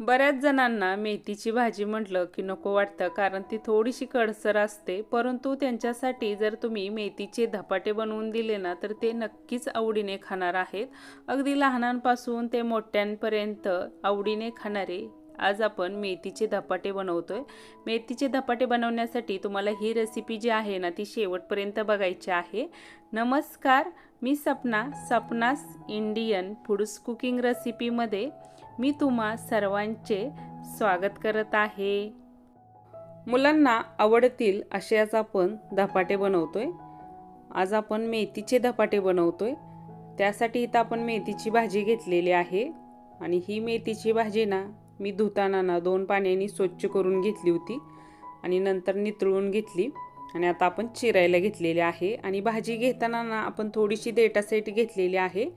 बऱ्याच जणांना मेथीची भाजी म्हटलं की नको वाटतं कारण ती थोडीशी कडसर असते. परंतु त्यांच्यासाठी जर तुम्ही मेथीचे धपाटे बनवून दिले ना तर ते नक्कीच आवडीने खाणार आहेत. अगदी लहानांपासून ते मोठ्यांपर्यंत आवडीने खाणारे आज आपण मेथीचे धपाटे बनवतो आहे मेथीचे धपाटे बनवण्यासाठी तुम्हाला ही रेसिपी जी आहे ना ती शेवटपर्यंत बघायची आहे. नमस्कार मी Sapna Sapnas Indian foods cooking रेसिपीमध्ये मी तुम्हा सर्वांचे स्वागत करत आहे. मुलांना आवडतील असे आज आपण धपाटे बनवतोय. आज आपण मेथीचे धपाटे बनवतोय. त्यासाठी इथं आपण मेथीची भाजी घेतलेली आहे. आणि ही मेथीची भाजी ना मी धुताना ना दोन पाण्याने स्वच्छ करून घेतली होती. आणि नंतर नितळून घेतली. आणि आता आपण चिरायला घेतलेली आहे. आणि भाजी घेताना ना आपण थोडीशी देटासाठी घेतलेली आहे.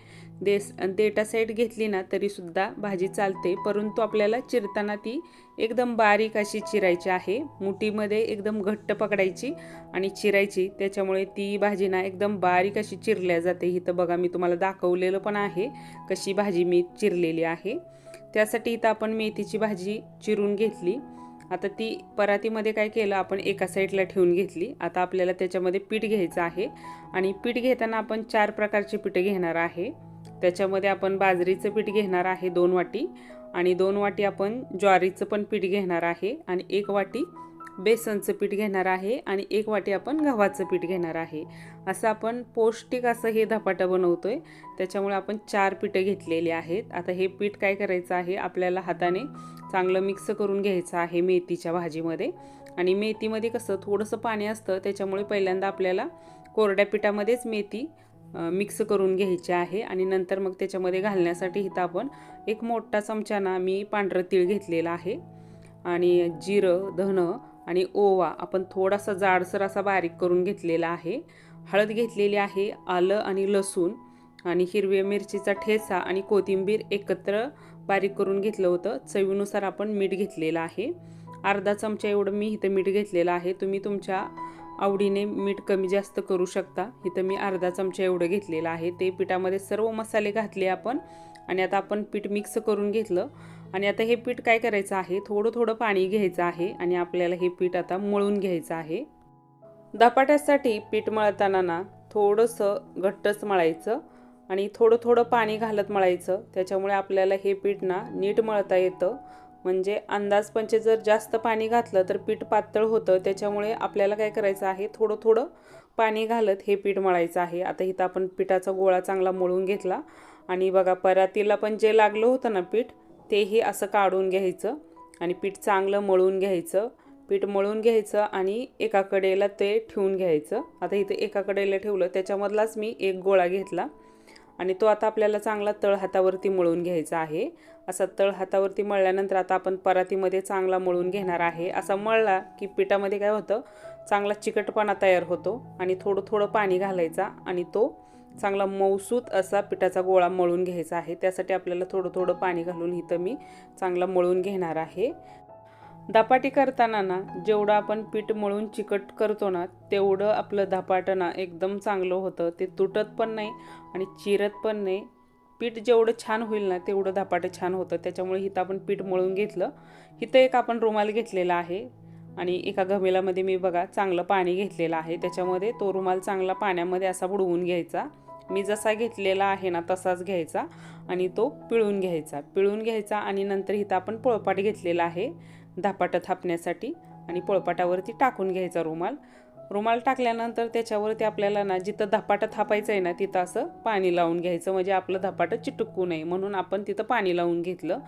देस देटा साईड घेतली ना तरीसुद्धा भाजी चालते. परंतु आपल्याला चिरताना ती एकदम बारीक अशी चिरायची आहे. मुठीमध्ये एकदम घट्ट पकडायची आणि चिरायची. त्याच्यामुळे ती भाजी ना एकदम बारीक अशी चिरल्या जाते. इथं बघा मी तुम्हाला दाखवलेलं पण आहे कशी भाजी मी चिरलेली आहे. त्यासाठी इथं आपण मेथीची भाजी चिरून घेतली. आता ती परातीमध्ये काय केलं आपण एका साईडला ठेवून घेतली. आता आपल्याला त्याच्यामध्ये पीठ घ्यायचं आहे. आणि पीठ घेताना आपण चार प्रकारचे पीठ घेणार आहे. त्याच्यामध्ये आपण बाजरीचं पीठ घेणार आहे दोन वाटी आणि दोन वाटी आपण ज्वारीचं पण पीठ घेणार आहे आणि एक वाटी बेसनचं पीठ घेणार आहे आणि एक वाटी आपण गव्हाचं पीठ घेणार आहे. असं आपण पौष्टिक असं हे धपाटं बनवतो आहे त्याच्यामुळे आपण चार पीठं घेतलेली आहेत. आता हे पीठ काय करायचं आहे? आपल्याला हाताने चांगलं मिक्स करून घ्यायचं आहे मेथीच्या भाजीमध्ये. आणि मेथीमध्ये कसं थोडंसं पाणी असतं त्याच्यामुळे पहिल्यांदा आपल्याला कोरड्या पिठामध्येच मेथी मिक्स करून घ्यायचे आहे आणि नंतर मग त्याच्यामध्ये घालण्यासाठी इथं आपण एक मोठा चमचाना मी पांढरं तीळ घेतलेला आहे आणि जिरं धनं आणि ओवा आपण थोडासा जाडसर असा बारीक करून घेतलेला आहे. हळद घेतलेली आहे आलं आणि लसूण आणि हिरव्या मिरचीचा ठेसा आणि कोथिंबीर एकत्र बारीक करून घेतलं होतं. चवीनुसार आपण मीठ घेतलेलं आहे. अर्धा चमचा एवढं मी इथं मीठ घेतलेलं आहे. तुम्ही तुमच्या आवडीने मीठ कमी जास्त करू शकता. इथं मी अर्धा चमचा एवढं घेतलेलं आहे. ते पिठामध्ये सर्व मसाले घातले आपण आणि आता आपण पीठ मिक्स करून घेतलं. आणि आता हे पीठ काय करायचं आहे? थोडं थोडं पाणी घ्यायचं आहे आणि आपल्याला हे पीठ आता मळून घ्यायचं आहे. धपाट्यासाठी पीठ मळताना ना थोडंसं घट्टच मळायचं आणि थोडं थोडं पाणी घालत मळायचं. त्याच्यामुळे आपल्याला हे पीठ ना नीट मळता येतं. म्हणजे अंदाजपंचे जर जास्त पाणी घातलं तर पीठ पातळ होतं. त्याच्यामुळे आपल्याला काय करायचं आहे? थोडं थोडं पाणी घालत हे पीठ मळायचं आहे. आता इथं आपण पिठाचा गोळा चांगला मळून घेतला. आणि बघा परातीला पण जे लागलं होतं ना पीठ तेही असं काढून घ्यायचं. आणि पीठ चांगलं मळून घ्यायचं. पीठ मळून घ्यायचं आणि एका कडेला ते ठेवून घ्यायचं. आता इथे एका कडेला ठेवलं. त्याच्यामधलाच मी एक गोळा घेतला. आणि तो आता आपल्याला चांगला तळ हातावरती मळून घ्यायचा आहे. असा तळ हातावरती मळल्यानंतर आता आपण परातीमध्ये चांगला मळून घेणार आहे. असा मळला की पिठामध्ये काय होतं? चांगला चिकटपणा तयार होतो आणि थोडं थोडं पाणी घालायचा आणि तो चांगला मौसूत असा पिठाचा गोळा मळून घ्यायचा आहे. त्यासाठी आपल्याला थोडं थोडं पाणी घालून इथं मी चांगला मळून घेणार आहे. धपाटी करताना ना जेवढं आपण पीठ मळून चिकट करतो ना तेवढं आपलं धपाटं ना एकदम चांगलं होतं. ते तुटत पण नाही आणि चिरत पण नाही. पीठ जेवढं छान होईल ना तेवढं धपाटं छान होतं. त्याच्यामुळे हिथं आपण पीठ मळून घेतलं. इथं एक आपण रुमाल घेतलेला आहे. आणि एका घमेलामध्ये मी बघा चांगलं पाणी घेतलेलं आहे. त्याच्यामध्ये तो रुमाल चांगला पाण्यामध्ये असा बुडवून घ्यायचा. मी जसा घेतलेला आहे ना तसाच घ्यायचा. आणि तो पिळून घ्यायचा. पिळून घ्यायचा आणि नंतर इथं आपण पोळपाट घेतलेला आहे. धापाटं थापण्यासाठी. आणि पोळपाटावरती टाकून घ्यायचा रुमाल. रुमाल टाकल्यानंतर त्याच्यावरती आपल्याला ना जिथं धपाटं थापायचं आहे ना तिथं असं पाणी लावून घ्यायचं. म्हणजे आपलं धपाटं चिटकू नये. म्हणून आपण तिथं पाणी लावून घेतलं.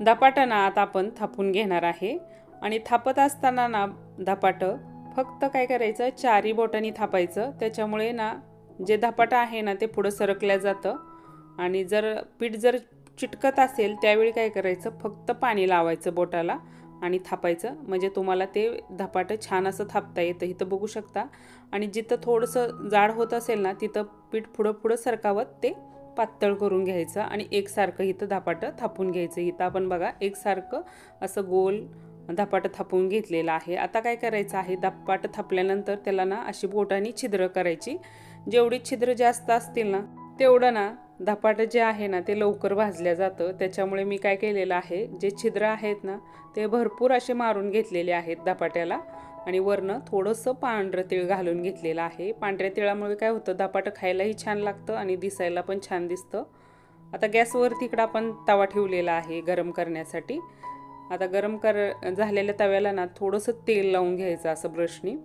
धपाटं ना आता आपण थापून घेणार आहे. आणि थापत असताना ना धपाटं फक्त काय करायचं चारी बोटांनी थापायचं. त्याच्यामुळे ना जे धपाटं आहे ना ते पुढं सरकल्या जातं. आणि जर पीठ जर चिटकत असेल त्यावेळी काय करायचं फक्त पाणी लावायचं बोटाला. आणि थापायचं. म्हणजे तुम्हाला ते धपाटं छान असं थापता येतं. इथं बघू शकता. आणि जिथं थोडंसं जाड होत असेल ना तिथं पीठ पुढं पुढं सरकावत ते पातळ करून घ्यायचं आणि एकसारखं इथं धपाटं थापून घ्यायचं. इथं आपण बघा एकसारखं असं गोल धपाटं थापून घेतलेलं आहे. आता काय करायचं आहे? धपाटं थापल्यानंतर त्याला ना अशी बोटाने छिद्र करायची. जेवढी छिद्र जास्त असतील ना तेवढं ना धपाटं जे आहे ना ते लवकर भाजल्या जातं. त्याच्यामुळे मी काय केलेलं आहे जे छिद्र आहेत ना ते भरपूर असे मारून घेतलेले आहेत धपाट्याला. आणि वरनं थोडंसं पांढरं तीळ घालून घेतलेलं आहे. पांढऱ्या तिळामुळे काय होतं धपाटं खायलाही छान लागतं आणि दिसायला पण छान दिसतं. आता गॅसवर तिकडं आपण तवा ठेवलेला आहे गरम करण्यासाठी. आता गरम कर झालेल्या तव्याला ना थोडंसं तेल लावून घ्यायचं असं ब्रशनी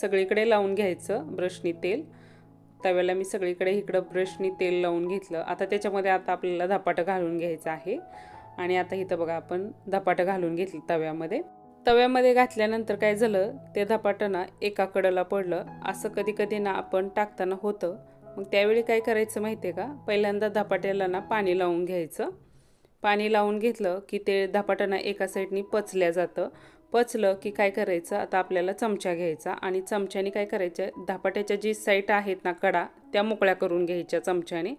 सगळीकडे लावून घ्यायचं ब्रशनी तेल. तव्याला मी सगळीकडे इकडं ब्रशनी तेल लावून घेतलं. आता त्याच्यामध्ये आता आपल्याला धपाटं घालून घ्यायचं आहे. आणि आता इथं बघा आपण धपाटं घालून घेतलं तव्यामध्ये. तव्यामध्ये घातल्यानंतर काय झालं ते धपाटं ना एका कडेला पडलं. असं कधी कधी ना आपण टाकताना होतं. मग त्यावेळी काय करायचं माहिती आहे का? पहिल्यांदा धपाट्याला ना पाणी लावून घ्यायचं. पाणी लावून घेतलं की ते धपाटांना एका साईडनी पचल्या जातं. पचलं की काय करायचं? आता आपल्याला चमचा घ्यायचा आणि चमच्याने काय करायचं? धपाट्याच्या जी साईट आहेत ना कडा त्या मोकळ्या करून घ्यायच्या चमच्याने.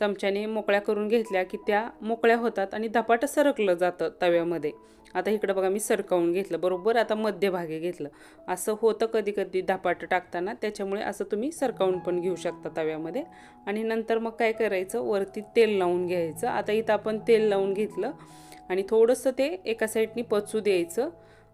चमच्याने मोकळ्या करून घेतल्या की त्या मोकळ्या होतात आणि धपाटं सरकलं जातं तव्यामध्ये. आता इकडं बघा मी सरकवून घेतलं. बरोबर आता मध्यभागी घेतलं. असं होतं कधी कधी धपाटं टाकताना. त्याच्यामुळे असं तुम्ही सरकावून पण घेऊ शकता तव्यामध्ये. आणि नंतर मग काय करायचं? वरती तेल लावून घ्यायचं. आता इथं आपण तेल लावून घेतलं आणि थोडंसं ते एका साईडनी पचू द्यायचं.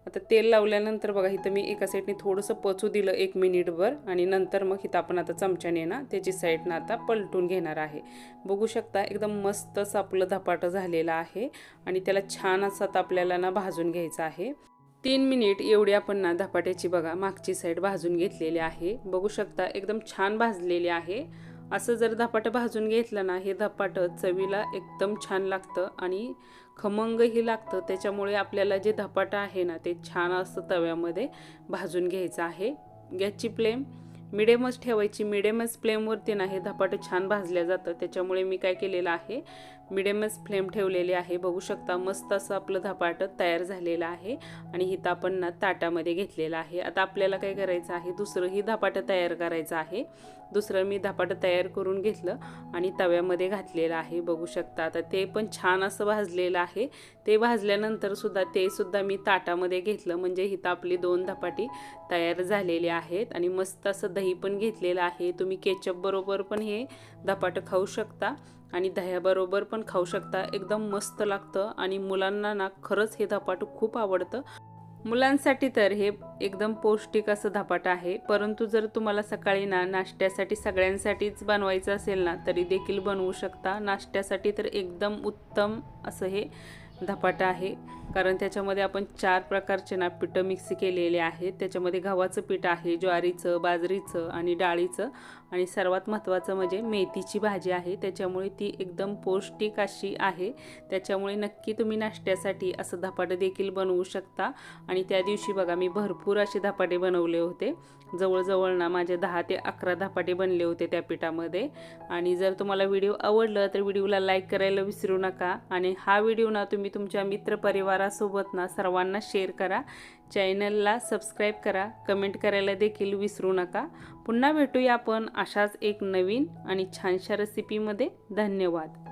आता तेल लावल्यानंतर बघा इथं मी एका साईडने थोडंसं पचू दिलं एक मिनिटभर आणि नंतर मग इथं आपण आता चमच्याने ना त्याची साईडनं आता पलटून घेणार आहे. बघू शकता एकदम मस्तच आपलं धपाटं झालेलं आहे आणि त्याला छान असं आता आपल्याला ना भाजून घ्यायचं आहे. तीन मिनिट एवढी आपण ना धपाट्याची बघा मागची साईड भाजून घेतलेली आहे. बघू शकता एकदम छान भाजलेली आहे. असं जर धपाटं भाजून घेतलं ना हे धपाटं चवीला एकदम छान लागतं आणि खमंगही लागतं. त्याच्यामुळे आपल्याला जे धपाटं आहे ना ते छान असं तव्यामध्ये भाजून घ्यायचं आहे. गॅसची फ्लेम मिडियमच ठेवायची. मिडियमच फ्लेमवरती ना हे धपाटं छान भाजल्या जातं. त्याच्यामुळे मी काय केलेलं आहे मिडियमच फ्लेम ठेवलेली आहे. बघू शकता मस्त असं आपलं धपाटं तयार झालेलं आहे आणि हिथं आपण ना ताटामध्ये घेतलेलं आहे. आता आपल्याला काय करायचं आहे दुसरंही धपाटं तयार करायचं आहे. दुसरं मी धपाटं तयार करून घेतलं आणि तव्यामध्ये घातलेलं आहे. बघू शकता आता ते पण छान असं भाजलेलं आहे. ते भाजल्यानंतर सुद्धा ते सुद्धा मी ताटामध्ये घेतलं. म्हणजे हिथं आपली दोन धपाटी तयार झालेली आहेत आणि मस्त असं दही पण घेतलेलं आहे. तुम्ही केचप बरोबर पण हे धपाटं खाऊ शकता. आणि दह्याबरोबर पण खाऊ शकता. एकदम मस्त लागतं आणि मुलांना ना खरंच हे धपाटं खूप आवडतं. मुलांसाठी तर हे एकदम पौष्टिक असं धपाटा आहे. परंतु जर तुम्हाला सकाळी ना नाश्त्यासाठी सगळ्यांसाठीच बनवायचं असेल ना तरी देखील बनवू शकता. नाश्त्यासाठी तर एकदम उत्तम असं हे धपाटा आहे. कारण त्याच्यामध्ये आपण चार प्रकारचे ना पिठं मिक्स केलेले आहेत. त्याच्यामध्ये गव्हाचं पीठ आहे ज्वारीचं बाजरीचं आणि डाळीचं. आणि सर्वात महत्त्वाचं म्हणजे मेथीची भाजी आहे. त्याच्यामुळे ती एकदम पौष्टिक अशी आहे. त्याच्यामुळे नक्की तुम्ही नाश्त्यासाठी असं धपाटं देखील बनवू शकता. आणि त्या दिवशी बघा मी भरपूर असे धपाटे बनवले होते. जवळजवळ ना माझे दहा ते अकरा धपाटे बनले होते त्या पिठामध्ये. आणि जर तुम्हाला व्हिडिओ आवडलं तर व्हिडिओला लाईक करायला विसरू नका. आणि हा व्हिडिओ ना तुम्ही तुमच्या मित्रपरिवारासोबत ना सर्वांना शेअर करा. चॅनलला सबस्क्राईब करा. कमेंट करायला देखील विसरू नका. पुन्हा भेटूया आपण अशाच एक नवीन आणि छानशा रेसिपीमध्ये धन्यवाद.